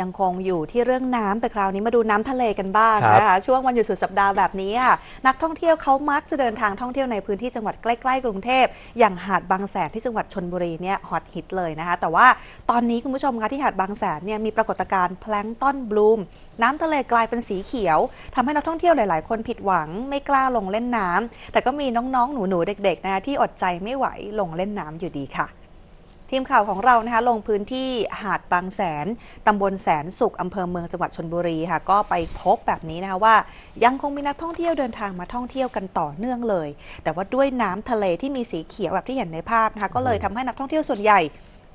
ยังคงอยู่ที่เรื่องน้ำแต่คราวนี้มาดูน้ำทะเลกันบ้างครับนะคะช่วงวันหยุดสุดสัปดาห์แบบนี้ค่ะนักท่องเที่ยวเขามักจะเดินทางท่องเที่ยวในพื้นที่จังหวัดใกล้ๆกรุงเทพอย่างหาดบางแสนที่จังหวัดชนบุรีเนี่ยฮอตฮิตเลยนะคะแต่ว่าตอนนี้คุณผู้ชมคะที่หาดบางแสนเนี่ยมีปรากฏการณ์แพลงก์ต้นบลูม น้ำทะเลกลายเป็นสีเขียวทำให้นักท่องเที่ยวหลาย ๆ คนผิดหวังไม่กล้าลงเล่นน้ำแต่ก็มีน้องๆหนูๆเด็ก ๆ นะคะที่อดใจไม่ไหวลงเล่นน้ำอยู่ดีค่ะ ทีมข่าวของเรานะคะลงพื้นที่หาดบางแสนตำบลแสนสุขอำเภอเมืองจังหวัดชนบุรีค่ะ ก็ไปพบแบบนี้นะคะว่า ยังคงมีนักท่องเที่ยวเดินทางมาท่องเที่ยวกันต่อเนื่องเลย แต่ว่าด้วยน้ำทะเลที่มีสีเขียวแบบที่เห็นในภาพนะคะก็เลยทำให้นักท่องเที่ยวส่วนใหญ่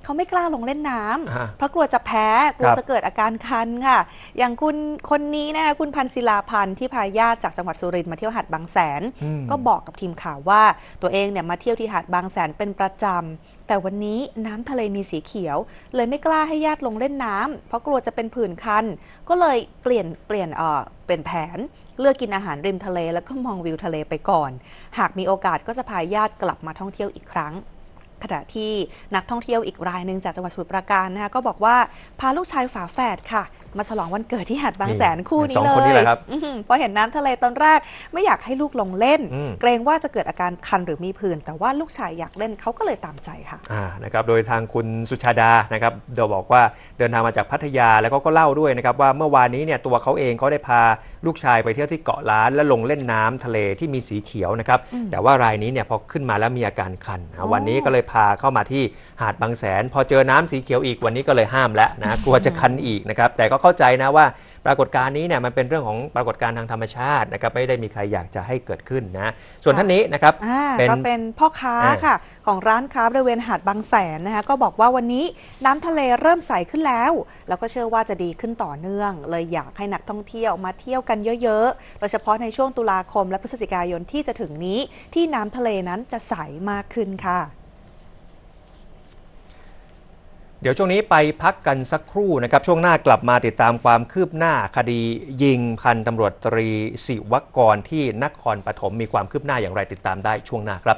เขาไม่กล้าลงเล่นน้ำอ่าเพราะกลัวจะแพ้กลัวครับจะเกิดอาการคันค่ะ อย่างคุณคนนี้นะคะคุณพันศิลาพันธ์ที่พาญาติจากจังหวัดสุรินทร์มาเที่ยวหาดบางแสนอืมก็บอกกับทีมข่าวว่าตัวเองเนี่ยมาเที่ยวที่หาดบางแสนเป็นประจำแต่วันนี้น้ำทะเลมีสีเขียว เลยไม่กล้าให้ญาติลงเล่นน้ำเพราะกลัวจะเป็นผื่นคัน ก็เลยเปลี่ยนเปลี่ยนเอ่อเปลี่ยนแผนเลือกกินอาหารริมทะเลแล้วก็มองวิวทะเลไปก่อน หากมีโอกาสก็จะพาญาติกลับมาท่องเที่ยวอีกครั้ง ขณะที่นักท่องเที่ยวอีกรายหนึ่งจากจังหวัดสมุทรปราการนะคะก็บอกว่าพาลูกชายฝาแฝดค่ะ มาฉลองวันเกิดที่หาดบางแสนคู่นี้สองเลยคนนี้แหละครับอื้อหือพอเห็นน้ำทะเลตอนแรกไม่อยากให้ลูกลงเล่นอืมเกรงว่าจะเกิดอาการคันหรือมีผื่น แต่ว่าลูกชายอยากเล่นเขาก็เลยตามใจค่ะอ่านะครับโดยทางคุณสุชาดานะครับเดี๋ยวบอกว่าเดินทางมาจากพัทยาแล้วก็ก็เล่าด้วยนะครับว่าเมื่อวานนี้เนี่ยตัวเขาเองเขาได้พาลูกชายไปเที่ยวที่เกาะล้าน และลงเล่นน้ำทะเลที่มีสีเขียวนะครับอืมแต่ว่ารายนี้เนี่ยพอขึ้นมาแล้วมีอาการคันอะอ๋อวันนี้ก็เลยพาเข้ามาที่หาดบางแสน พอเจอน้ำสีเขียวอีกวันนี้ก็เลยห้ามแล้วนะกลัวจะคันอีกนะครับแต่ก็เข้าใจนะว่าปรากฏการณ์นี้เนี่ยมันเป็นเรื่องของปรากฏการณ์ทางธรรมชาตินะครับไม่ได้มีใครอยากจะให้เกิดขึ้นนะ ส่วนท่านนี้นะครับอ่าเป็นก็เป็นพ่อค้าอ่าค่ะ ของร้านค้าบริเวณหาดบางแสนนะคะก็บอกว่าวันนี้น้ำทะเลเริ่มใสขึ้นแล้ว แล้วก็เชื่อว่าจะดีขึ้นต่อเนื่อง เลยอยากให้นักท่องเที่ยวมาเที่ยวกันเยอะๆ โดยเฉพาะในช่วงตุลาคมและพฤศจิกายนที่จะถึงนี้ ที่น้ำทะเลนั้นจะใสมากขึ้นค่ะ เดี๋ยวช่วงนี้ไปพักกันสักครู่นะครับ ช่วงหน้ากลับมาติดตามความคืบหน้าคดียิงพันตำรวจตรีศิวกรที่นครปฐมมีความคืบหน้าอย่างไรติดตามได้ช่วงหน้าครับ